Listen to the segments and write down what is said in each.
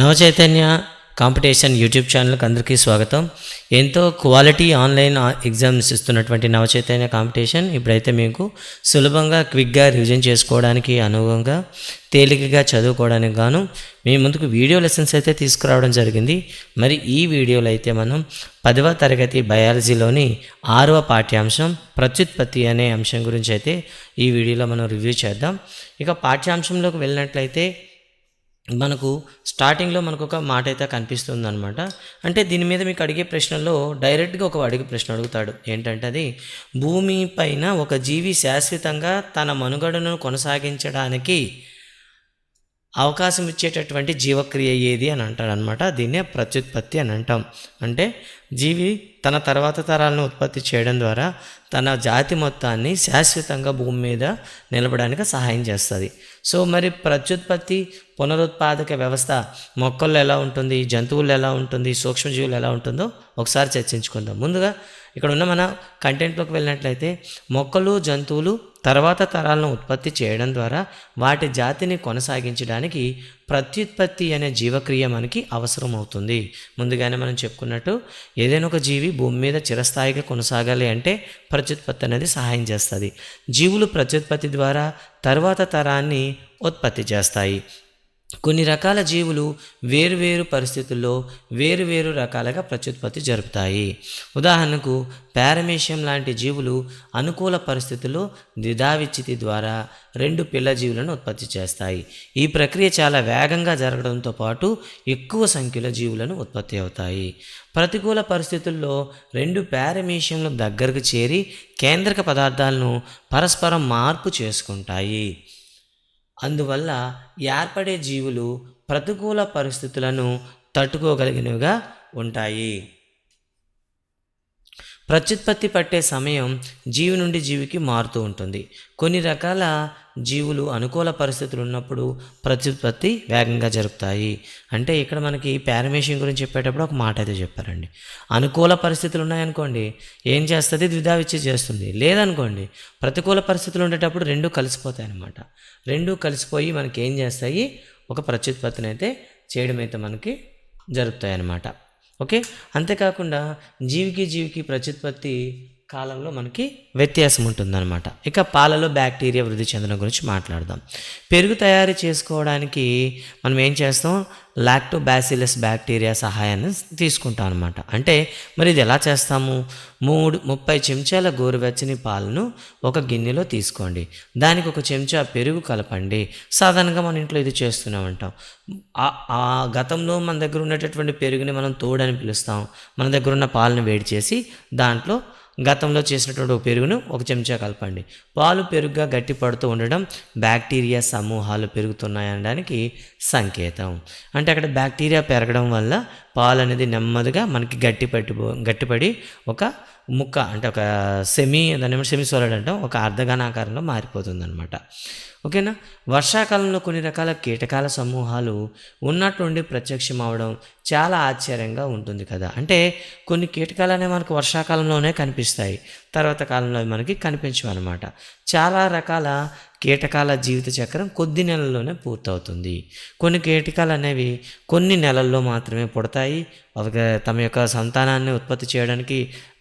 Navachaitanya competition YouTube ఛానల్కి అందరికీ స్వాగతం. ఎంతో క్వాలిటీ ఆన్లైన్ ఎగ్జామ్స్ ఇస్తున్నటువంటి నవచైతన్య కాంపిటీషన్ ఇప్పుడైతే మీకు సులభంగా క్విక్గా రివిజన్ చేసుకోవడానికి అనుగుణంగా తేలికగా చదువుకోవడానికి గాను మీ ముందుకు వీడియో లెసన్స్ అయితే తీసుకురావడం జరిగింది. మరి ఈ వీడియోలో అయితే మనం పదవ తరగతి బయాలజీలోని ఆరవ పాఠ్యాంశం ప్రత్యుత్పత్తి అనే అంశం గురించి అయితే ఈ వీడియోలో మనం రివ్యూ చేద్దాం. ఇక పాఠ్యాంశంలోకి వెళ్ళినట్లయితే మనకు స్టార్టింగ్లో మనకు ఒక మాట అయితే కనిపిస్తుంది అనమాట అంటే దీని మీద మీకు అడిగే ప్రశ్నల్లో డైరెక్ట్గా ఒక అడిగే ప్రశ్న అడుగుతాడు. ఏంటంటే అది భూమి పైన ఒక జీవి శాశ్వతంగా తన మనుగడను కొనసాగించడానికి అవకాశం ఇచ్చేటటువంటి జీవక్రియ ఏది అని అంటాడనమాట. దీన్నే ప్రత్యుత్పత్తి అని అంటాం. అంటే జీవి తన తర్వాత తరాలను ఉత్పత్తి చేయడం ద్వారా తన జాతి మొత్తాన్ని శాశ్వతంగా భూమి మీద నిలబడానికి సహాయం చేస్తుంది. సో మరి ప్రత్యుత్పత్తి పునరుత్పాదక వ్యవస్థ మొక్కల్లో ఎలా ఉంటుంది జంతువులు ఎలా ఉంటుంది సూక్ష్మజీవులు ఎలా ఉంటుందో ఒకసారి చర్చించుకుందాం. ముందుగా ఇక్కడ ఉన్న మన కంటెంట్లోకి వెళ్ళినట్లయితే మొక్కలు జంతువులు తర్వాత తరాలను ఉత్పత్తి చేయడం ద్వారా వాటి జాతిని కొనసాగించడానికి ప్రత్యుత్పత్తి అనే జీవక్రియ మనకి అవసరం అవుతుంది ముందుగానే మనం చెప్పుకున్నట్టు ఏదైనా ఒక జీవి భూమి మీద చిరస్థాయిగా కొనసాగాలి అంటే ప్రత్యుత్పత్తి అనేది సహాయం చేస్తుంది. జీవులు ప్రత్యుత్పత్తి ద్వారా తర్వాత తరాన్ని ఉత్పత్తి చేస్తాయి. కొన్ని రకాల జీవులు వేరువేరు పరిస్థితుల్లో వేరువేరు రకాలుగా ప్రత్యుత్పత్తి జరుపుతాయి. ఉదాహరణకు పారమేషియం లాంటి జీవులు అనుకూల పరిస్థితుల్లో ద్విధావిచ్చితి ద్వారా రెండు పిల్ల జీవులను ఉత్పత్తి చేస్తాయి. ఈ ప్రక్రియ చాలా వేగంగా జరగడంతో పాటు ఎక్కువ సంఖ్యలో జీవులను ఉత్పత్తి అవుతాయి. ప్రతికూల పరిస్థితుల్లో రెండు పారమేషియంలు దగ్గరకు చేరి కేంద్రక పదార్థాలను పరస్పరం మార్పు చేసుకుంటాయి. అందువల్ల ఏర్పడే జీవులు ప్రతికూల పరిస్థితులను తట్టుకోగలిగినవిగా ఉంటాయి. ప్రత్యుత్పత్తి పట్టే సమయం జీవి నుండి జీవికి మారుతూ ఉంటుంది. కొన్ని రకాల జీవులు అనుకూల పరిస్థితులు ఉన్నప్పుడు ప్రత్యుత్పత్తి వేగంగా జరుపుతాయి. అంటే ఇక్కడ మనకి పారమేషన్ గురించి చెప్పేటప్పుడు ఒక మాట అయితే చెప్పారండి. అనుకూల పరిస్థితులు ఉన్నాయనుకోండి ఏం చేస్తుంది? ద్విధావిచ్చి చేస్తుంది. లేదనుకోండి ప్రతికూల పరిస్థితులు ఉండేటప్పుడు రెండు కలిసిపోతాయి అన్నమాట రెండు కలిసిపోయి మనకి ఏం చేస్తాయి? ఒక ప్రత్యుత్పత్తిని అయితే చేయడం అయితే మనకి జరుపుతాయి అన్నమాట ఓకే? అంతేకాకుండా జీవికి జీవికి ప్రత్యుత్పత్తి కాలంలో మనకి వ్యత్యాసం ఉంటుందన్నమాట ఇక పాలలో బ్యాక్టీరియా వృద్ధి చెందడం గురించి మాట్లాడదాం. పెరుగు తయారు చేసుకోవడానికి మనం ఏం చేస్తాం? లాక్టోబాసిలస్ బ్యాక్టీరియా సహాయాన్ని తీసుకుంటాం అనమాట అంటే మరి ఇది ఎలా చేస్తాము? మూడు ముప్పై చెంచాల గోరువెచ్చని పాలను ఒక గిన్నెలో తీసుకోండి. దానికి ఒక చెంచా పెరుగు కలపండి. సాధారణంగా మన ఇంట్లో ఇది చేస్తూనే ఉంటాం ఆ గతంలో మన దగ్గర ఉన్నటువంటి పెరుగుని మనం తోడని పిలుస్తాం. మన దగ్గర ఉన్న పాలను వేడి చేసి దాంట్లో గతంలో చేసినటువంటి ఒక పెరుగును ఒక చెంచా కలపండి. పాలు పెరుగుగా గట్టి పడుతూ ఉండడం బ్యాక్టీరియా సమూహాలు పెరుగుతున్నాయనడానికి సంకేతం. అంటే అక్కడ బ్యాక్టీరియా పెరగడం వల్ల పాలు అనేది నెమ్మదిగా మనకి గట్టి పట్టి గట్టిపడి ఒక ముక్క అంటే ఒక సెమీ దాని సెమీ సోలడ్ అంటాం. ఒక అర్ధఘనాకారంలో మారిపోతుంది అనమాట ఓకేనా? వర్షాకాలంలో కొన్ని రకాల కీటకాల సమూహాలు ఉన్నట్టుండి ప్రత్యక్షం అవడం చాలా ఆశ్చర్యంగా ఉంటుంది కదా. అంటే కొన్ని కీటకాలు అనేవి మనకు వర్షాకాలంలోనే కనిపిస్తాయి. తర్వాత కాలంలో మనకి కనిపించవు అనమాట చాలా రకాల కీటకాల జీవిత చక్రం కొద్ది నెలల్లోనే పూర్తవుతుంది. కొన్ని కీటకాలు అనేవి కొన్ని నెలల్లో మాత్రమే పుడతాయి. అవి తమ యొక్క సంతానాన్ని ఉత్పత్తి చేయడానికి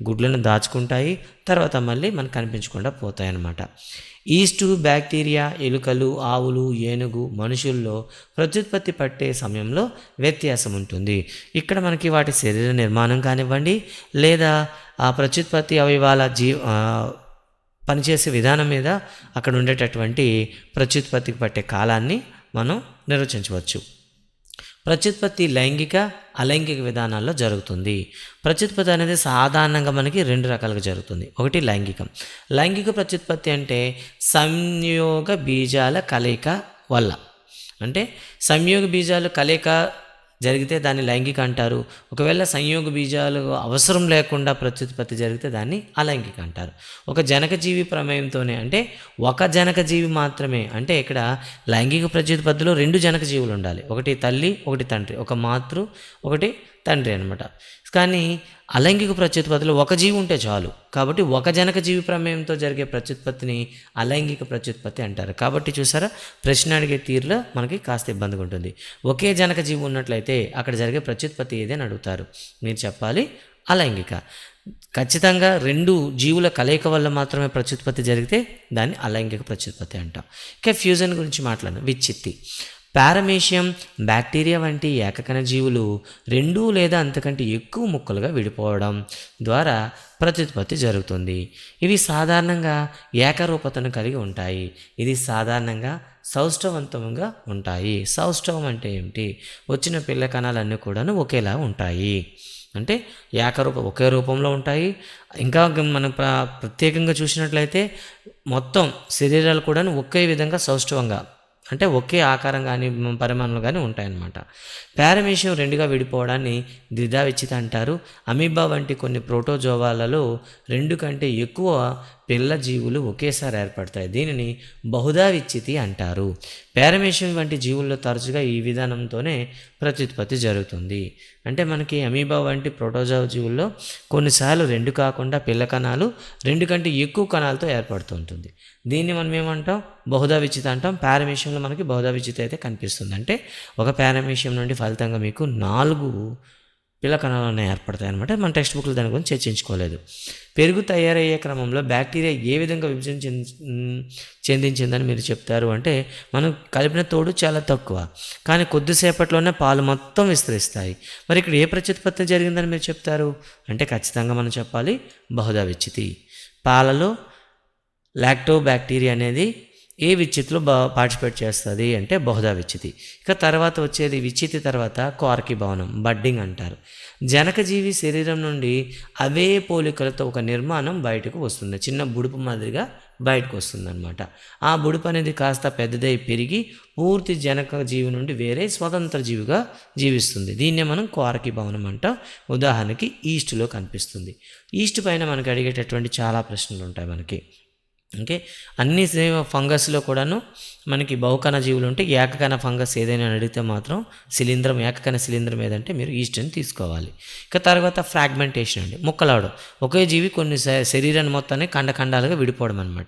గుడ్లను దాచుకుంటాయి. తర్వాత మళ్ళీ మనకు కనిపించకుండా పోతాయి అన్నమాట ఈస్టు బ్యాక్టీరియా ఎలుకలు ఆవులు ఏనుగు మనుషుల్లో ప్రత్యుత్పత్తి పట్టే సమయంలో వ్యత్యాసం ఉంటుంది. ఇక్కడ మనకి వాటి శరీర నిర్మాణం కానివ్వండి లేదా ఆ ప్రత్యుత్పత్తి అవయవాల జీ పనిచేసే విధానం మీద అక్కడ ఉండేటటువంటి ప్రత్యుత్పత్తికి పట్టే కాలాన్ని మనం నిర్వచించవచ్చు. ప్రత్యుత్పత్తి లైంగిక అలైంగిక విధానాల్లో జరుగుతుంది. ప్రత్యుత్పత్తి అనేది సాధారణంగా మనకి రెండు రకాలుగా జరుగుతుంది. ఒకటి లైంగికం. లైంగిక ప్రత్యుత్పత్తి అంటే సంయోగ బీజాల కలయిక వల్ల. అంటే సంయోగ బీజాలు కలయిక జరిగితే దాన్ని లైంగిక అంటారు. ఒకవేళ సంయోగ బీజాలు అవసరం లేకుండా ప్రత్యుత్పత్తి జరిగితే దాన్ని అలైంగిక అంటారు. ఒక జనకజీవి ప్రమేయంతోనే అంటే ఒక జనకజీవి మాత్రమే అంటే ఇక్కడ లైంగిక ప్రత్యుత్పత్తిలో రెండు జనకజీవులు ఉండాలి. ఒకటి తల్లి ఒకటి తండ్రి. ఒక మాతృ ఒకటి తండ్రి అనమాట కానీ అలైంగిక ప్రత్యుత్పత్తిలో ఒక జీవి ఉంటే చాలు. కాబట్టి ఒక జనక జీవి ప్రమేయంతో జరిగే ప్రత్యుత్పత్తిని అలైంగిక ప్రత్యుత్పత్తి అంటారు. కాబట్టి చూసారా ప్రశ్న అడిగే తీరులో మనకి కాస్త ఇబ్బందిగా ఉంటుంది. ఒకే జనక జీవి ఉన్నట్లయితే అక్కడ జరిగే ప్రత్యుత్పత్తి ఏదని అడుగుతారు. మీరు చెప్పాలి అలైంగిక. ఖచ్చితంగా రెండు జీవుల కలయిక వల్ల మాత్రమే ప్రత్యుత్పత్తి జరిగితే దాన్ని అలైంగిక ప్రత్యుత్పత్తి అంటాం. ఇక ఫ్యూజన్ గురించి మాట్లాడడం విచ్చిత్తి. పారమేషియం బ్యాక్టీరియా వంటి ఏకకణ జీవులు రెండు లేదా అంతకంటే ఎక్కువ ముక్కలుగా విడిపోవడం ద్వారా ప్రత్యుత్పత్తి జరుగుతుంది. ఇవి సాధారణంగా ఏకరూపతను కలిగి ఉంటాయి. ఇది సాధారణంగా సౌష్ఠవంతంగా ఉంటాయి. సౌష్ఠవం అంటే ఏమిటి? వచ్చిన పిల్ల కణాలన్నీ కూడాను ఒకేలా ఉంటాయి. అంటే ఏకరూప ఒకే రూపంలో ఉంటాయి. ఇంకా మనం ప్ర ప్రత్యేకంగా చూసినట్లయితే మొత్తం శరీరాలు కూడా ఒకే విధంగా సౌష్ఠవంగా అంటే ఒకే ఆకారం కానీ పరిమాణంలో కానీ ఉంటాయన్నమాట. ప్యారమేషియం రెండుగా విడిపోవడాన్ని ద్విధావిచ్చిత అంటారు. అమీబా వంటి కొన్ని ప్రోటోజోవాలలో రెండు కంటే ఎక్కువ పిల్ల జీవులు ఒకేసారి ఏర్పడతాయి. దీనిని బహుదా విచ్చితి అంటారు. పారమేషియం వంటి జీవుల్లో తరచుగా ఈ విధానంతోనే ప్రత్యుత్పత్తి జరుగుతుంది. అంటే మనకి అమీబా వంటి ప్రోటోజావ్ జీవుల్లో కొన్నిసార్లు రెండు కాకుండా పిల్ల కణాలు రెండు కంటే ఎక్కువ కణాలతో ఏర్పడుతుంటుంది. దీన్ని మనం ఏమంటాం? బహుదా విచిత అంటాం. పారమేషియంలో మనకి బహుదా విచిత అయితే కనిపిస్తుంది. అంటే ఒక పారమేషియం నుండి ఫలితంగా మీకు నాలుగు పిల్ల కణాలు ఏర్పడతాయి అనమాట మన టెక్స్ట్ బుక్లో దాని గురించి చర్చించుకోలేదు. పెరుగు తయారయ్యే క్రమంలో బ్యాక్టీరియా ఏ విధంగా విభజన చెంది చెందించిందని మీరు చెప్తారు అంటే మనం కలిపిన తోడు చాలా తక్కువ. కానీ కొద్దిసేపట్లోనే పాలు మొత్తం విస్తరిస్తాయి. మరి ఇక్కడ ఏ ప్రత్యుత్పత్తి జరిగిందని మీరు చెప్తారు? అంటే ఖచ్చితంగా మనం చెప్పాలి బహుదా విచ్చితి పాలలో లాక్టో బ్యాక్టీరియా అనేది ఏ విచ్చితిలో బా పార్టిసిపేట్ చేస్తుంది అంటే బహుదా విచ్చితి ఇక తర్వాత వచ్చేది విచ్చితి తర్వాత కార్కి భవనం బడ్డింగ్ అంటారు. జనకజీవి శరీరం నుండి అవే పోలికలతో ఒక నిర్మాణం బయటకు వస్తుంది. చిన్న బుడుపు మాదిరిగా బయటకు వస్తుంది అనమాట ఆ బుడుపు అనేది కాస్త పెద్దదై పెరిగి పూర్తి జనక జీవి నుండి వేరే స్వతంత్ర జీవిగా జీవిస్తుంది. దీన్నే మనం కోరకి భవనం అంటాం. ఉదాహరణకి ఈస్ట్లో కనిపిస్తుంది. ఈస్ట్ పైన మనకి అడిగేటటువంటి చాలా ప్రశ్నలు ఉంటాయి మనకి. ఓకే. అన్ని ఫంగస్లో కూడాను మనకి బహుకణ జీవులు ఉంటే ఏకకణ ఫంగస్ ఏదైనా అడిగితే మాత్రం శిలీంద్రం ఏకకణ శిలీంద్రం ఏదంటే మీరు ఈస్ట్ని తీసుకోవాలి. ఇక తర్వాత ఫ్రాగ్మెంటేషన్ అండి. ముక్కలావడం ఒకే జీవి కొన్ని శరీరాన్ని మొత్తాన్ని ఖండఖండాలుగా విడిపోవడం అనమాట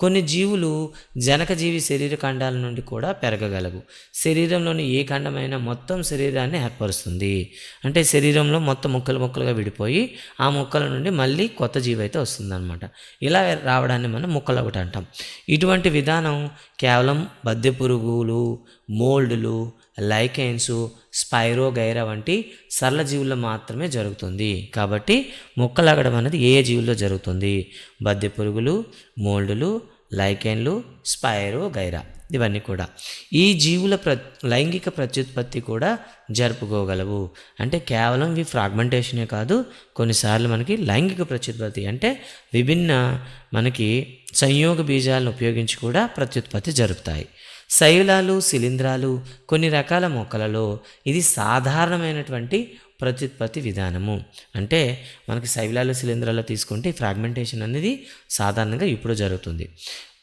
కొన్ని జీవులు జనక జీవి శరీర ఖండాల నుండి కూడా పెరగగలవు. శరీరంలోని ఏ ఖండమైనా మొత్తం శరీరాన్ని ఏర్పరుస్తుంది. అంటే శరీరంలో మొత్తం ముక్కలు ముక్కలుగా విడిపోయి ఆ ముక్కల నుండి మళ్ళీ కొత్త జీవి అయితే వస్తుందన్నమాట. ఇలా రావడాన్ని మనం ముక్కలు ఒకటి అంటాం. ఇటువంటి విధానం కేవలం బద్దె పురుగులు మోల్డ్లు లైకెన్స్ స్పైరోగైరా వంటి సరళ జీవుల్లో మాత్రమే జరుగుతుంది. కాబట్టి మొక్కలగడం అనేది ఏ జీవుల్లో జరుగుతుంది? బద్దె పురుగులు మోల్డులు లైకెన్లు స్పైరోగైరా. ఇవన్నీ కూడా. ఈ జీవుల ప్ర లైంగిక ప్రత్యుత్పత్తి కూడా జరుపుకోగలవు. అంటే కేవలం ఇవి ఫ్రాగ్మెంటేషనే కాదు కొన్నిసార్లు మనకి లైంగిక ప్రత్యుత్పత్తి అంటే విభిన్న మనకి సంయోగ బీజాలను ఉపయోగించి కూడా ప్రత్యుత్పత్తి జరుపుతాయి. శైలాలు శిలీంధ్రాలు కొన్ని రకాల మొక్కలలో ఇది సాధారణమైనటువంటి ప్రత్యుత్పత్తి విధానము. అంటే మనకి శైలాలు శిలీంధ్రాలు తీసుకుంటే ఫ్రాగ్మెంటేషన్ అనేది సాధారణంగా ఇప్పుడు జరుగుతుంది.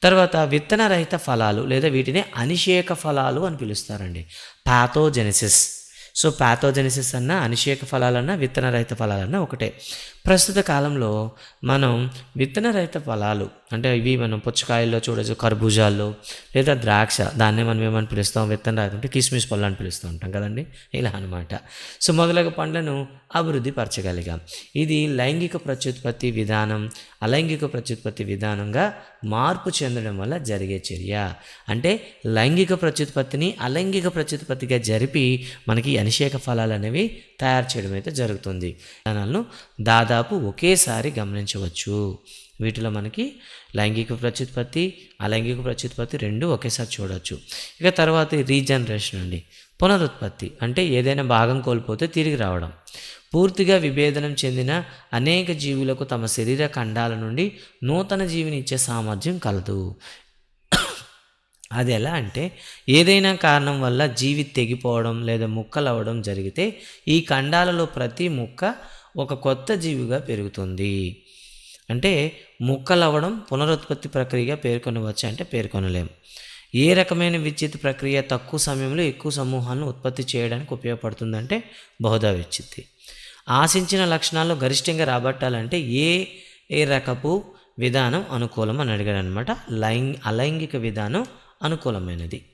తర్వాత విత్తనరహిత ఫలాలు లేదా వీటిని అనిషేక ఫలాలు అని పిలుస్తారండి. పాథోజెనిసిస్ సో పాథోజెనిసిస్ అన్న అనిషేక ఫలాలన్నా విత్తనరహిత ఫలాలన్నా ఒకటే. ప్రస్తుత కాలంలో మనం విత్తన రహిత ఫలాలు అంటే ఇవి మనం పుచ్చకాయల్లో చూడొచ్చు కర్బూజాల్లో లేదా ద్రాక్ష దాన్నే మనం ఏమని పిలుస్తాం? విత్తన రహిత అంటే కిస్మిస్ పళ్ళు అని పిలుస్తూ ఉంటాం కదండి? ఇలా అనమాట సో మొదలగు పండ్లను అభివృద్ధి పరచగలిగాం. ఇది లైంగిక ప్రత్యుత్పత్తి విధానం అలైంగిక ప్రత్యుత్పత్తి విధానంగా మార్పు చెందడం వల్ల జరిగే చర్య. అంటే లైంగిక ప్రత్యుత్పత్తిని అలైంగిక ప్రత్యుత్పత్తిగా జరిపి మనకి అనిషేక ఫలాలు అనేవి తయారు చేయడం అయితే జరుగుతుంది. విధానాలను దాదాపు ఒకేసారి గమనించవచ్చు. వీటిలో మనకి లైంగిక ప్రత్యుత్పత్తి అలైంగిక ప్రత్యుత్పత్తి రెండు ఒకేసారి చూడవచ్చు ఇక తర్వాత రీజనరేషన్ అండి. పునరుత్పత్తి అంటే ఏదైనా భాగం కోల్పోతే తిరిగి రావడం. పూర్తిగా విభేదనం చెందిన అనేక జీవులకు తమ శరీర ఖండాల నుండి నూతన జీవిని ఇచ్చే సామర్థ్యం కలదు. అది ఎలా అంటే ఏదైనా కారణం వల్ల జీవి తెగిపోవడం లేదా ముక్కలు అవ్వడం జరిగితే ఈ ఖండాలలో ప్రతి ముక్క ఒక కొత్త జీవిగా పెరుగుతుంది. అంటే ముక్కలవ్వడం పునరుత్పత్తి ప్రక్రియగా పేర్కొనవచ్చు అంటే పేర్కొనలేము ఏ రకమైన విద్యుత్ ప్రక్రియ తక్కువ సమయంలో ఎక్కువ సమూహాలను ఉత్పత్తి చేయడానికి ఉపయోగపడుతుందంటే బహుదా విచ్చిత్తి ఆశించిన లక్షణాలు గరిష్టంగా రాబట్టాలంటే ఏ ఏ రకపు విధానం అనుకూలం అని అడిగాడు అనమాట లైంగ్ అలైంగిక విధానం అనుకూలమైనది.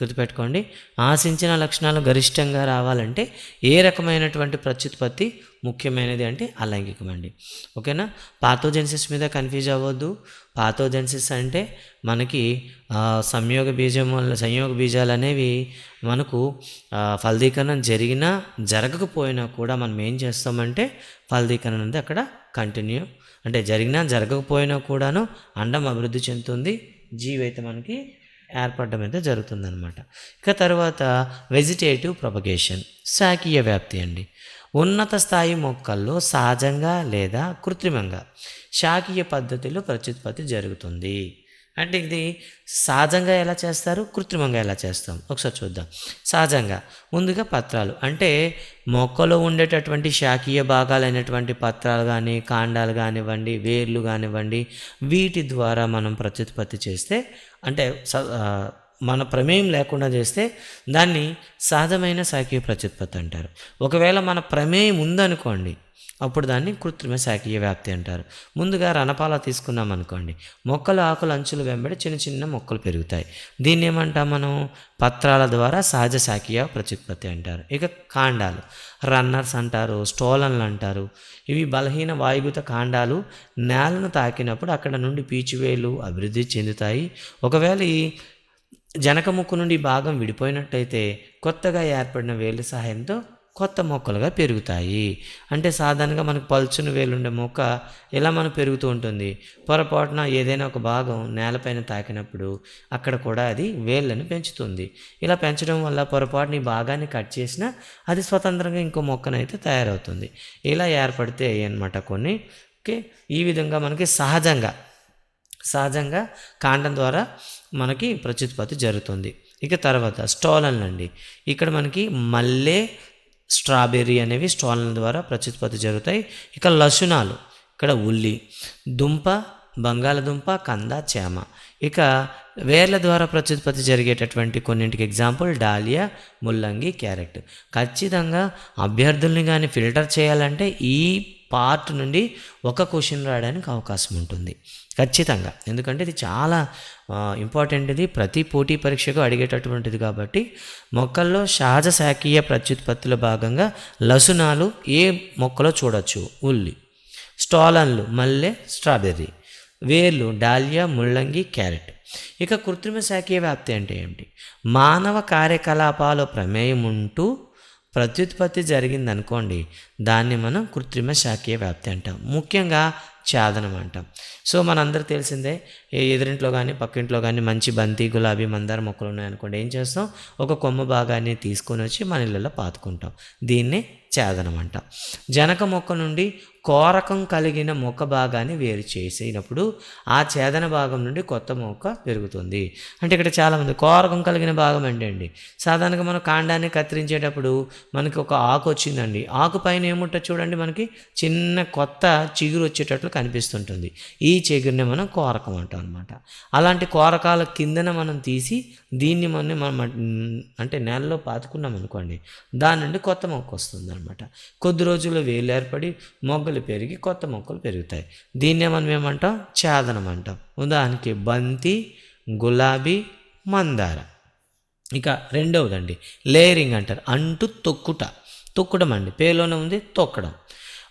గుర్తుపెట్టుకోండి. ఆశించిన లక్షణాలు గరిష్టంగా రావాలంటే ఏ రకమైనటువంటి ప్రత్యుత్పత్తి ముఖ్యమైనది అంటే అలైంగికమండి. ఓకేనా? పాథోజెన్సిస్ మీద కన్ఫ్యూజ్ అవ్వద్దు. పాథోజెన్సిస్ అంటే మనకి సంయోగ బీజం వల్ల సంయోగ బీజాలు అనేవి మనకు ఫలదీకరణం జరిగినా జరగకపోయినా కూడా మనం ఏం చేస్తామంటే ఫలదీకరణ అనేది అక్కడ కంటిన్యూ అంటే జరిగినా జరగకపోయినా కూడాను అండం అభివృద్ధి చెందుతుంది. జీవి అయితే మనకి ఏర్పడడం అయితే జరుగుతుందనమాట ఇక తర్వాత వెజిటేటివ్ ప్రొపగేషన్ శాకీయ వ్యాప్తి అండి. ఉన్నత స్థాయి మొక్కల్లో సహజంగా లేదా కృత్రిమంగా శాకీయ పద్ధతిలో ప్రత్యుత్పత్తి జరుగుతుంది. అంటే ఇది సహజంగా ఎలా చేస్తారు? కృత్రిమంగా ఎలా చేస్తాం? ఒకసారి చూద్దాం. సహజంగా ముందుగా పత్రాలు. అంటే మొక్కలో ఉండేటటువంటి శాఖీయ భాగాలైనటువంటి పత్రాలు కానీ కాండాలు కానివ్వండి వేర్లు కానివ్వండి వీటి ద్వారా మనం ప్రత్యుత్పత్తి చేస్తే అంటే స- మన ప్రమేయం లేకుండా చేస్తే దాన్ని సహజమైన శాఖీయ ప్రత్యుత్పత్తి అంటారు. ఒకవేళ మన ప్రమేయం ఉందనుకోండి అప్పుడు దాన్ని కృత్రిమ శాఖీయ వ్యాప్తి అంటారు. ముందుగా రణపాల తీసుకున్నాం అనుకోండి. మొక్కలు ఆకులు అంచులు వెంబడి చిన్న చిన్న మొక్కలు పెరుగుతాయి. దీన్ని ఏమంటాం మనం? పత్రాల ద్వారా సహజ శాఖీయ ప్రత్యుత్పత్తి అంటారు. ఇక కాండాలు. రన్నర్స్ అంటారు స్టోలన్లు అంటారు. ఇవి బలహీన వాయుగుత కాండాలు నేలను తాకినప్పుడు అక్కడ నుండి పీచువేలు అభివృద్ధి చెందుతాయి. ఒకవేళ ఈ జనక ముక్కు నుండి భాగం విడిపోయినట్టయితే కొత్తగా ఏర్పడిన వేలు సహాయంతో కొత్త మొక్కలుగా పెరుగుతాయి. అంటే సాధారణంగా మనకు పలుచుని వేలుండే మొక్క ఇలా మనకు పెరుగుతూ ఉంటుంది? పొరపాటున ఏదైనా ఒక భాగం నేలపైన తాకినప్పుడు అక్కడ కూడా అది వేళ్ళను పెంచుతుంది. ఇలా పెంచడం వల్ల పొరపాటుని ఈ భాగాన్ని కట్ చేసినా అది స్వతంత్రంగా ఇంకో మొక్కనైతే తయారవుతుంది. ఇలా ఏర్పడితే అనమాట కొన్ని. ఓకే? ఈ విధంగా మనకి సహజంగా సహజంగా కాండం ద్వారా మనకి ప్రత్యుత్పత్తి జరుగుతుంది. ఇక తర్వాత స్టోలన్లు అండి. ఇక్కడ మనకి మల్లె స్ట్రాబెర్రీ అనేవి స్టోలన్ల ద్వారా ప్రత్యుత్పత్తి జరుగుతాయి. ఇక లసునాలు ఇక్కడ ఉల్లి దుంప బంగాళదుంప కంద చేమ. ఇక వేర్ల ద్వారా ప్రత్యుత్పత్తి జరిగేటటువంటి కొన్నింటికి ఎగ్జాంపుల్ డాలియా ముల్లంగి క్యారెట్. ఖచ్చితంగా అభ్యర్థుల్ని కానీ ఫిల్టర్ చేయాలంటే ఈ పార్ట్ నుండి ఒక క్వశ్చన్ రాయడానికి అవకాశం ఉంటుంది. ఖచ్చితంగా. ఎందుకంటే ఇది చాలా ఇంపార్టెంట్ ఇది. ప్రతి పోటీ పరీక్షకు అడిగేటటువంటిది కాబట్టి మొక్కల్లో సహజ శాఖీయ ప్రత్యుత్పత్తిలో భాగంగా లసునాలు ఏ మొక్కలో చూడొచ్చు? ఉల్లి. స్టాలన్లు మల్లె స్ట్రాబెర్రీ. వేర్లు డాలియా ముల్లంగి క్యారెట్. ఇక కృత్రిమ శాఖీయ వ్యాప్తి అంటే ఏమిటి? మానవ కార్యకలాపాల ప్రమేయం ఉంటూ ప్రత్యుత్పత్తి జరిగిందనుకోండి దాన్ని మనం కృత్రిమ శాఖీయ వ్యాప్తి అంటాం. ముఖ్యంగా ఛాదనం అంటాం. సో మనందరూ తెలిసిందే ఏ ఎదురింట్లో కానీ పక్కింట్లో కానీ మంచి బంతి గులాబీ మందార మొక్కలు ఉన్నాయనుకోండి ఏం చేస్తాం? ఒక కొమ్మ భాగాన్ని తీసుకొని వచ్చి మన ఇళ్ళలో పాతుకుంటాం. దీన్నే చేదనమంట. జనక మొక్క నుండి కోరకం కలిగిన మొక్క భాగాన్ని వేరు చేసినప్పుడు ఆ చేదన భాగం నుండి కొత్త మొక్క పెరుగుతుంది. అంటే ఇక్కడ చాలామంది కోరకం కలిగిన భాగం అంటే అండి సాధారణంగా మనం కాండాన్ని కత్తిరించేటప్పుడు మనకి ఒక ఆకు వచ్చిందండి. ఆకు పైన ఏముంటుంది చూడండి మనకి? చిన్న కొత్త చిగురు వచ్చేటట్లు కనిపిస్తుంటుంది. ఈ చిగురుని మనం కోరకం అంటాం అనమాట అలాంటి కోరకాల కిందన మనం తీసి దీన్ని మనం మనం అంటే నేలలో పాతుకున్నాం అనుకోండి దాని నుండి కొత్త మొక్క వస్తుంది అనమాట కొద్ది రోజుల్లో వేలు ఏర్పడి మొగ్గలు పెరిగి కొత్త మొక్కలు పెరుగుతాయి. దీన్నే మనం ఏమంటాం? ఛేదనం అంటాం. ఉదాహరణకి బంతి గులాబీ మందార. ఇక రెండవదండి. లేయరింగ్ అంటారు. అంటు తొక్కుట. తొక్కడం అండి. పేలోనే ఉంది తొక్కడం.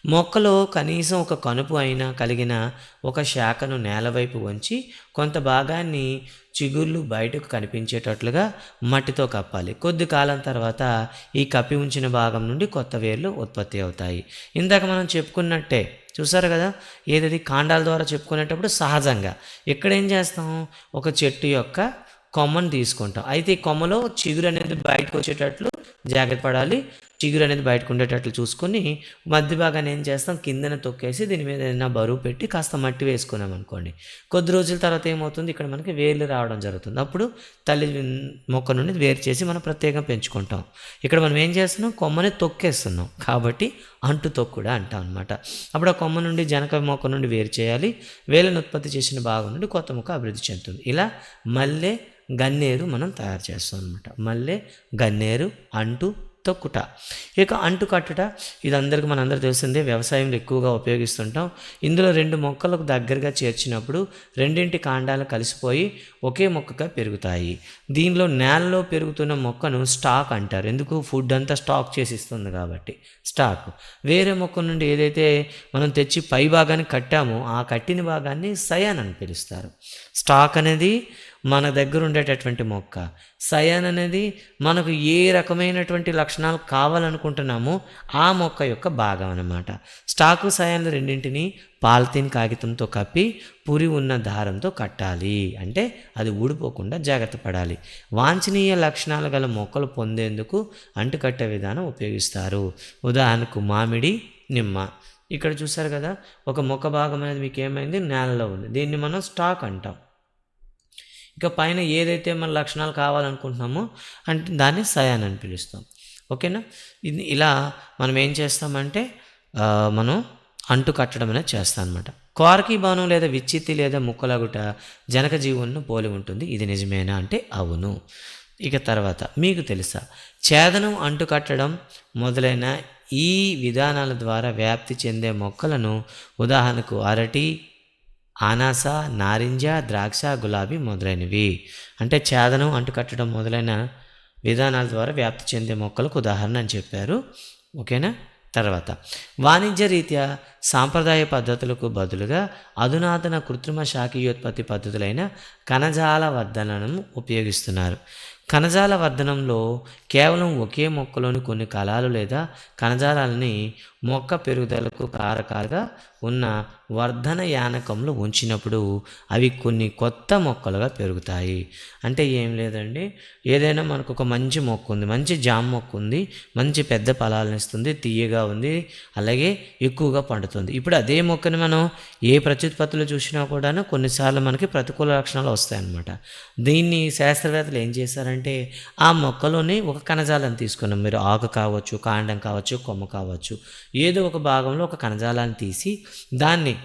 మొక్కలో కనీసం ఒక కనుపు అయినా కలిగిన ఒక శాఖను నేలవైపు వంచి కొంత భాగాన్ని చిగుర్లు బయటకు కనిపించేటట్లుగా మట్టితో కప్పాలి. కొద్ది కాలం తర్వాత ఈ కప్పి ఉంచిన భాగం నుండి కొత్త వేర్లు ఉత్పత్తి అవుతాయి. ఇందాక మనం చెప్పుకున్నట్టే చూసారు కదా? ఏదది కాండాల ద్వారా చెప్పుకునేటప్పుడు సహజంగా ఇక్కడ ఏం చేస్తాం? ఒక చెట్టు యొక్క కొమ్మను తీసుకుంటాం. అయితే ఈ కొమ్మలో చిగురు అనేది బయటకు వచ్చేటట్లు జాగ్రత్త పడాలి. చిగురు అనేది బయటకు ఉండేటట్లు చూసుకొని మధ్య భాగాన్ని ఏం చేస్తాం? కిందన తొక్కేసి దీని మీద ఏదైనా బరువు పెట్టి కాస్త మట్టి వేసుకున్నాం అనుకోండి. కొద్ది రోజుల తర్వాత ఏమవుతుంది? ఇక్కడ మనకి వేర్లు రావడం జరుగుతుంది. అప్పుడు తల్లి మొక్క నుండి వేరు చేసి మనం ప్రత్యేకంగా పెంచుకుంటాం. ఇక్కడ మనం ఏం చేస్తున్నాం? కొమ్మని తొక్కేస్తున్నాం. కాబట్టి అంటు తొక్కుడా అంటాం అనమాట అప్పుడు ఆ కొమ్మ నుండి జనక మొక్క నుండి వేరు చేయాలి. వేలను ఉత్పత్తి చేసిన భాగం నుండి కొత్త మొక్క అభివృద్ధి చెందుతుంది. ఇలా మల్లె గన్నేరు మనం తయారు చేస్తాం అనమాట మళ్ళీ గన్నేరు అంటు తొక్కుట. ఇక అంటు కట్టుట ఇది అందరికీ మనందరూ తెలిసిందే వ్యవసాయంలో ఎక్కువగా ఉపయోగిస్తుంటాం. ఇందులో రెండు మొక్కలకు దగ్గరగా చేర్చినప్పుడు రెండింటి కాండాలు కలిసిపోయి ఒకే మొక్కగా పెరుగుతాయి. దీనిలో నేలలో పెరుగుతున్న మొక్కను స్టాక్ అంటారు. ఎందుకు? ఫుడ్ అంతా స్టాక్ చేసి ఇస్తుంది కాబట్టి. స్టాక్. వేరే మొక్క నుండి ఏదైతే మనం తెచ్చి పై భాగాన్ని కట్టామో ఆ కట్టిన భాగాన్ని సయాన్ అని పిలుస్తారు. స్టాక్ అనేది మన దగ్గర ఉండేటటువంటి మొక్క. సయాన్ అనేది మనకు ఏ రకమైనటువంటి లక్షణాలు కావాలనుకుంటున్నామో ఆ మొక్క యొక్క భాగం అన్నమాట. స్టాకు సయాన్లు రెండింటిని పాలిథిన్ కాగితంతో కప్పి పురి ఉన్న దారంతో కట్టాలి. అంటే అది ఊడిపోకుండా జాగ్రత్త పడాలి. వాంఛనీయ లక్షణాలు గల మొక్కలు పొందేందుకు అంటుకట్టే విధానం ఉపయోగిస్తారు. ఉదాహరణకు మామిడి నిమ్మ. ఇక్కడ చూసారు కదా ఒక మొక్క భాగం అనేది మీకు ఏమైంది? నేలలో ఉంది. దీన్ని మనం స్టాక్ అంటాం. ఇక పైన ఏదైతే మన లక్షణాలు కావాలనుకుంటున్నామో అంటే దాన్ని సయాన్ అని పిలుస్తాం. ఓకేనా? ఇది ఇలా మనం ఏం చేస్తామంటే మనం అంటు కట్టడం అనేది చేస్తాం అనమాట కోరకి బాణం లేదా విచ్చిత్తి లేదా ముక్కలగుట జనక జీవులను పోలి ఉంటుంది. ఇది నిజమేనా అంటే అవును. ఇక తర్వాత మీకు తెలుసా ఛేదనం అంటు కట్టడం మొదలైన ఈ విధానాల ద్వారా వ్యాప్తి చెందే మొక్కలను ఉదాహరణకు అరటి ఆనాస నారింజ ద్రాక్ష గులాబీ మొదలైనవి. అంటే ఛేదనం అంటుకట్టడం మొదలైన విధానాల ద్వారా వ్యాప్తి చెందే మొక్కలకు ఉదాహరణ అని చెప్పారు. ఓకేనా? తర్వాత వాణిజ్య రీత్యా సాంప్రదాయ పద్ధతులకు బదులుగా అధునాతన కృత్రిమ శాఖీయోత్పత్తి పద్ధతులైన కణజాల వర్ధనను ఉపయోగిస్తున్నారు. కణజాల వర్ధనంలో కేవలం ఒకే మొక్కలోని కొన్ని కళాలు లేదా కణజాలాలని మొక్క పెరుగుదలకు కారకాలుగా ఉన్న వర్ధన యానకంలో ఉంచినప్పుడు అవి కొన్ని కొత్త మొక్కలుగా పెరుగుతాయి. అంటే ఏం లేదండి? ఏదైనా మనకు ఒక మంచి మొక్క ఉంది మంచి జామ మొక్క ఉంది మంచి పెద్ద ఫలాలను ఇస్తుంది తీయగా ఉంది అలాగే ఎక్కువగా పండుతుంది. ఇప్పుడు అదే మొక్కని మనం ఏ ప్రత్యుత్పత్తులు చూసినా కూడాను కొన్నిసార్లు మనకి ప్రతికూల లక్షణాలు వస్తాయన్నమాట. దీన్ని శాస్త్రవేత్తలు ఏం చేశారంటే ఆ మొక్కలోని ఒక కణజాలం తీసుకున్నాం. మీరు ఆకు కావచ్చు కాండం కావచ్చు కొమ్మ కావచ్చు. ఏదో ఒక భాగంలో ఒక కణజాలాన్ని తీసి దాన్ని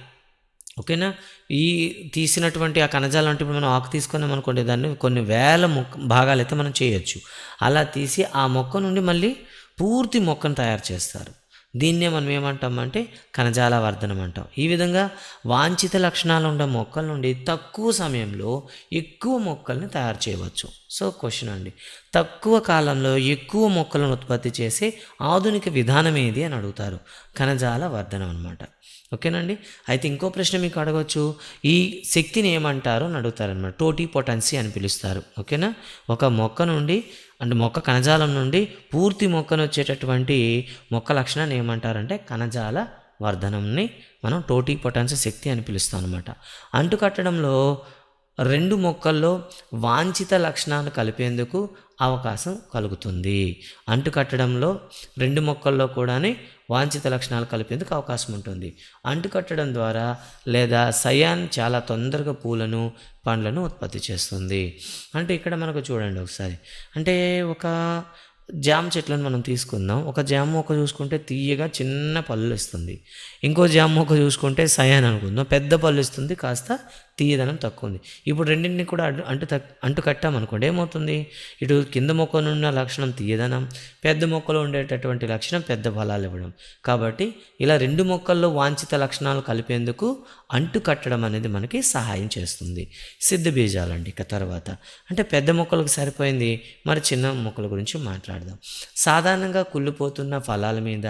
ఓకేనా? ఈ తీసినటువంటి ఆ కణజాలం అంటే ఇప్పుడు మనం ఆకు తీసుకున్నాం అనుకోండి దాన్ని కొన్ని వేల మొక్క భాగాలు అయితే మనం చేయొచ్చు. అలా తీసి ఆ మొక్క నుండి మళ్ళీ పూర్తి మొక్కను తయారు చేస్తారు. దీన్నే మనం ఏమంటామంటే కణజాల వర్ధనం అంటాం. ఈ విధంగా వాంఛిత లక్షణాలు ఉన్న మొక్కల నుండి తక్కువ సమయంలో ఎక్కువ మొక్కల్ని తయారు చేయవచ్చు. సో క్వశ్చన్ అండి. తక్కువ కాలంలో ఎక్కువ మొక్కలను ఉత్పత్తి చేసే ఆధునిక విధానం ఏది అని అడుగుతారు. కణజాల వర్ధనం అనమాట ఓకేనండి? అయితే ఇంకో ప్రశ్న మీకు అడగవచ్చు ఈ శక్తిని ఏమంటారో అని అడుగుతారనమాట టోటీ పొటెన్సీ అని పిలుస్తారు. ఓకేనా? ఒక మొక్క నుండి అంటే మొక్క కణజాలం నుండి పూర్తి మొక్కను వచ్చేటటువంటి మొక్క లక్షణాన్ని ఏమంటారంటే కణజాల వర్ధనంని మనం టోటీ పొటెన్సీ శక్తి అని పిలుస్తాం అనమాట అంటుకట్టడంలో రెండు మొక్కల్లో వాంఛిత లక్షణాలు కలిపేందుకు అవకాశం కలుగుతుంది. అంటు కట్టడంలో రెండు మొక్కల్లో కూడానే వాంఛిత లక్షణాలు కలిపేందుకు అవకాశం ఉంటుంది. అంటు కట్టడం ద్వారా లేదా సయాన్ చాలా తొందరగా పూలను పండ్లను ఉత్పత్తి చేస్తుంది. అంటే ఇక్కడ మనకు చూడండి ఒకసారి. అంటే ఒక జామ చెట్లను మనం తీసుకుందాం. ఒక జామ మొక్క చూసుకుంటే తీయగా చిన్న పళ్ళు ఇస్తుంది. ఇంకో జామ మొక్క చూసుకుంటే సయాన్ అనుకుందాం. పెద్ద పళ్ళు ఇస్తుంది కాస్త తీయదనం తక్కువ ఉంది ఇప్పుడు రెండింటిని కూడా అడ్డు అంటు తక్ అంటు కట్టామనుకోండి ఏమవుతుంది? ఇటు కింద మొక్కలో ఉన్న లక్షణం తీయదనం పెద్ద మొక్కలో ఉండేటటువంటి లక్షణం పెద్ద ఫలాలు ఇవ్వడం. కాబట్టి ఇలా రెండు మొక్కల్లో వాంఛిత లక్షణాలు కలిపేందుకు అంటు కట్టడం అనేది మనకి సహాయం చేస్తుంది. సిద్ధ బీజాలండి ఇక తర్వాత. అంటే పెద్ద మొక్కలకు సరిపోయింది మరి చిన్న మొక్కల గురించి మాట్లాడదాం. సాధారణంగా కుళ్ళిపోతున్న ఫలాల మీద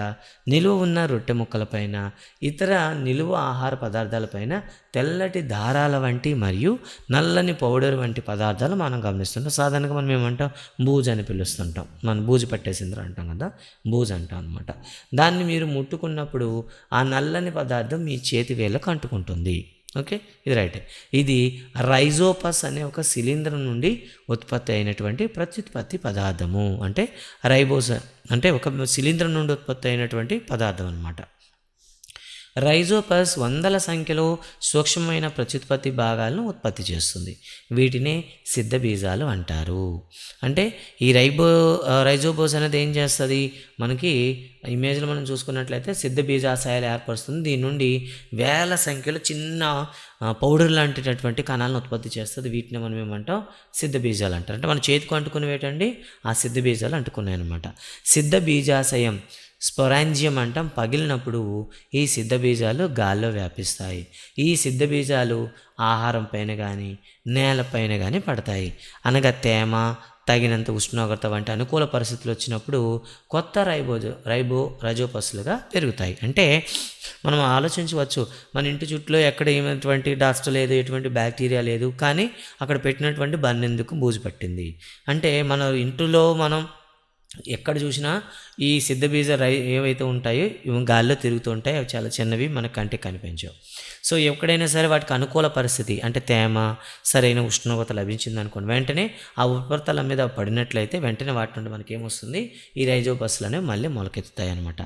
నిలువ ఉన్న రొట్టె మొక్కలపైన ఇతర నిలువ ఆహార పదార్థాలపైన తెల్లటి దారాల వంటి మరియు నల్లని పౌడర్ వంటి పదార్థాలు మనం గమనిస్తుంటాం. సాధారణంగా మనం ఏమంటాం? బూజు అని పిలుస్తుంటాం. మనం బూజు పట్టేసింది అంటాం కదా? బూజు అంటాం అనమాట దాన్ని మీరు ముట్టుకున్నప్పుడు ఆ నల్లని పదార్థం మీ చేతి వేళ్ళకు అంటుకుంటుంది. ఓకే? ఇది రైట్. ఇది రైజోపస్ అనే ఒక శిలీంధ్రం నుండి ఉత్పత్తి అయినటువంటి ప్రత్యుత్పత్తి పదార్థము. అంటే రైబోస అంటే ఒక శిలీంధ్రం నుండి ఉత్పత్తి అయినటువంటి పదార్థం అనమాట రైజోపస్ వందల సంఖ్యలో సూక్ష్మమైన ప్రత్యుత్పత్తి భాగాలను ఉత్పత్తి చేస్తుంది. వీటినే సిద్ధ బీజాలు అంటారు. అంటే ఈ రైబో రైజోబోస్ అనేది ఏం చేస్తుంది? మనకి ఇమేజ్లో మనం చూసుకున్నట్లయితే సిద్ధ బీజాశయాలు ఏర్పరుస్తుంది. దీని నుండి వేల సంఖ్యలో చిన్న పౌడర్ లాంటిటటువంటి కణాలను ఉత్పత్తి చేస్తుంది. వీటిని మనం ఏమంటాం? సిద్ధ బీజాలు అంటారు. అంటే మన చేతికి అంటుకునేవి ఏంటండి? ఆ సిద్ధ బీజాలు అంటుకున్నాయి అనమాట సిద్ధ బీజాశయం స్పొరాంజియం అంటాం పగిలినప్పుడు ఈ సిద్ధ బీజాలు గాల్లో వ్యాపిస్తాయి. ఈ సిద్ధ బీజాలు ఆహారం పైన కానీ నేలపైన కానీ పడతాయి. అనగా తేమ తగినంత ఉష్ణోగ్రత వంటి అనుకూల పరిస్థితులు వచ్చినప్పుడు కొత్త రైబోజో రైబో రజోపస్లుగా పెరుగుతాయి. అంటే మనం ఆలోచించవచ్చు మన ఇంటి చుట్టూ ఎక్కడ ఏమైనటువంటి డస్ట్ లేదు ఎటువంటి బ్యాక్టీరియా లేదు కానీ అక్కడ పెట్టినటువంటి బన్నెందుకు బూజు పట్టింది అంటే మన ఇంటిలో మనం ఎక్కడ చూసినా ఈ సిద్ధబీజ రై ఏవైతే ఉంటాయో ఇవి గాల్లో తిరుగుతూ ఉంటాయి. అవి చాలా చిన్నవి మన కంటికి కనిపించవు. సో ఎక్కడైనా సరే వాటికి అనుకూల పరిస్థితి అంటే తేమ సరైన ఉష్ణోగ్రత లభించింది అనుకోండి వెంటనే ఆ ఉపరితలం మీద పడినట్లయితే వెంటనే వాటి నుండి మనకి ఏమొస్తుంది ఈ రైజోబస్లు అనేవి మళ్ళీ మొలకెత్తుతాయి అనమాట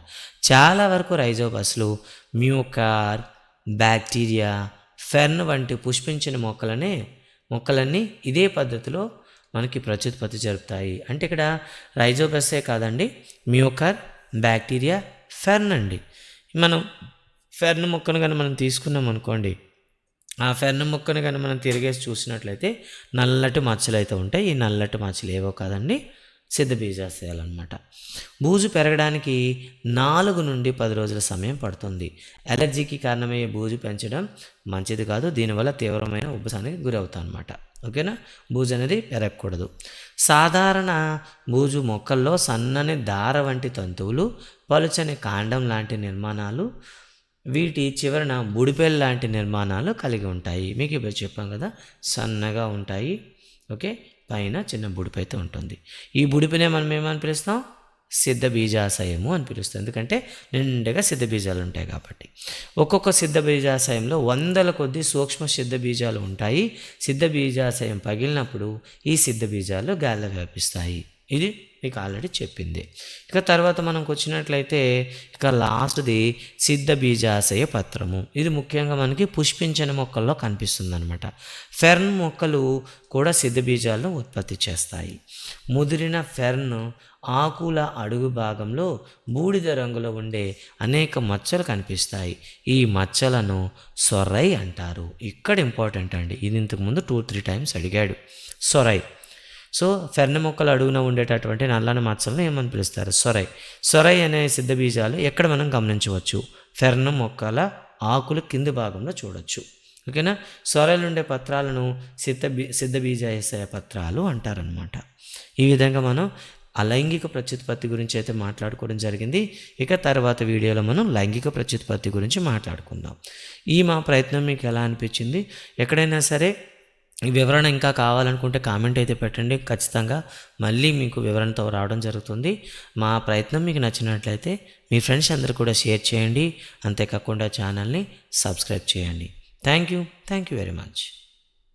చాలా వరకు రైజోబస్లు మ్యూకార్ బ్యాక్టీరియా ఫెర్న్ వంటి పుష్పించిన మొక్కలనే మొక్కలన్నీ ఇదే పద్ధతిలో మనకి ప్రత్యుత్పత్తి జరుపుతాయి. అంటే ఇక్కడ రైజోబస్సే కాదండి మ్యూకర్ బ్యాక్టీరియా ఫెర్న్ అండి. మనం ఫెర్న్ మొక్కను కానీ మనం తీసుకున్నాం అనుకోండి ఆ ఫెర్న్ మొక్కను కానీ మనం తిరిగేసి చూసినట్లయితే నల్లటి మచ్చలు అయితే ఉంటాయి. ఈ నల్లటి మచ్చలు ఏవో కాదండి సిద్ధ బీజాశయాలు బూజు పెరగడానికి నాలుగు నుండి పది రోజుల సమయం పడుతుంది. ఎలర్జీకి కారణమయ్యే బూజు పెంచడం మంచిది కాదు దీనివల్ల తీవ్రమైన ఉబ్బసానికి గురవుతా అనమాట ఓకేనా? బూజు అనేది పెరగకూడదు. సాధారణ బూజు మొక్కల్లో సన్నని దార వంటి తంతువులు పలుచని కాండం లాంటి నిర్మాణాలు వీటి చివరన బుడిపెల్ లాంటి నిర్మాణాలు కలిగి ఉంటాయి. మీకు ఇప్పుడు చెప్పాం కదా సన్నగా ఉంటాయి. ఓకే? పైన చిన్న బుడిపైతే అయితే ఉంటుంది. ఈ బుడిపినే మనం ఏమని పిలుస్తాం? సిద్ధ బీజాశయము అని పిలుస్తాం. ఎందుకంటే నిండుగా సిద్ధ బీజాలు ఉంటాయి కాబట్టి. ఒక్కొక్క సిద్ధ బీజాశయంలో వందల కొద్ది సూక్ష్మ సిద్ధ బీజాలు ఉంటాయి. సిద్ధ బీజాశయం పగిలినప్పుడు ఈ సిద్ధ బీజాలు గాల్లో వ్యాపిస్తాయి. ఇది మీకు ఆల్రెడీ చెప్పింది. ఇక తర్వాత మనకు వచ్చినట్లయితే ఇక లాస్ట్ది సిద్ధ బీజాశయ పత్రము. ఇది ముఖ్యంగా మనకి పుష్పించని మొక్కల్లో కనిపిస్తుంది అనమాట ఫెర్న్ మొక్కలు కూడా సిద్ధ బీజాలను ఉత్పత్తి చేస్తాయి. ముదిరిన ఫెర్న్ ఆకుల అడుగు భాగంలో బూడిద రంగులో ఉండే అనేక మచ్చలు కనిపిస్తాయి. ఈ మచ్చలను సొరై అంటారు. ఇక్కడ ఇంపార్టెంట్ అండి. ఇది ఇంతకుముందు టూ త్రీ టైమ్స్ అడిగాడు. సొరై. సో ఫెర్న మొక్కలు అడుగున ఉండేటటువంటి నల్లని మచ్చలను ఏమని పిలుస్తారు? సొరై. సొరై అనే సిద్ధ బీజాలు ఎక్కడ మనం గమనించవచ్చు? ఫెర్న మొక్కల ఆకులు కింది భాగంలో చూడొచ్చు. ఓకేనా? సొరైలు ఉండే పత్రాలను సిద్ధ బీ సిద్ధ బీజాశయ పత్రాలు అంటారనమాట ఈ విధంగా మనం అలైంగిక ప్రత్యుత్పత్తి గురించి అయితే మాట్లాడుకోవడం జరిగింది. ఇక తర్వాత వీడియోలో మనం లైంగిక ప్రత్యుత్పత్తి గురించి మాట్లాడుకుందాం. ఈ మా ప్రయత్నం మీకు ఎలా అనిపించింది? ఎక్కడైనా సరే ఈ వివరణ ఇంకా కావాలనుకుంటే కామెంట్ అయితే పెట్టండి. ఖచ్చితంగా మళ్ళీ మీకు వివరణతో రావడం జరుగుతుంది. మా ప్రయత్నం మీకు నచ్చినట్లయితే మీ ఫ్రెండ్స్ అందరు కూడా షేర్ చేయండి. అంతేకాకుండా ఛానల్ని సబ్స్క్రైబ్ చేయండి. Thank you. Thank you very much.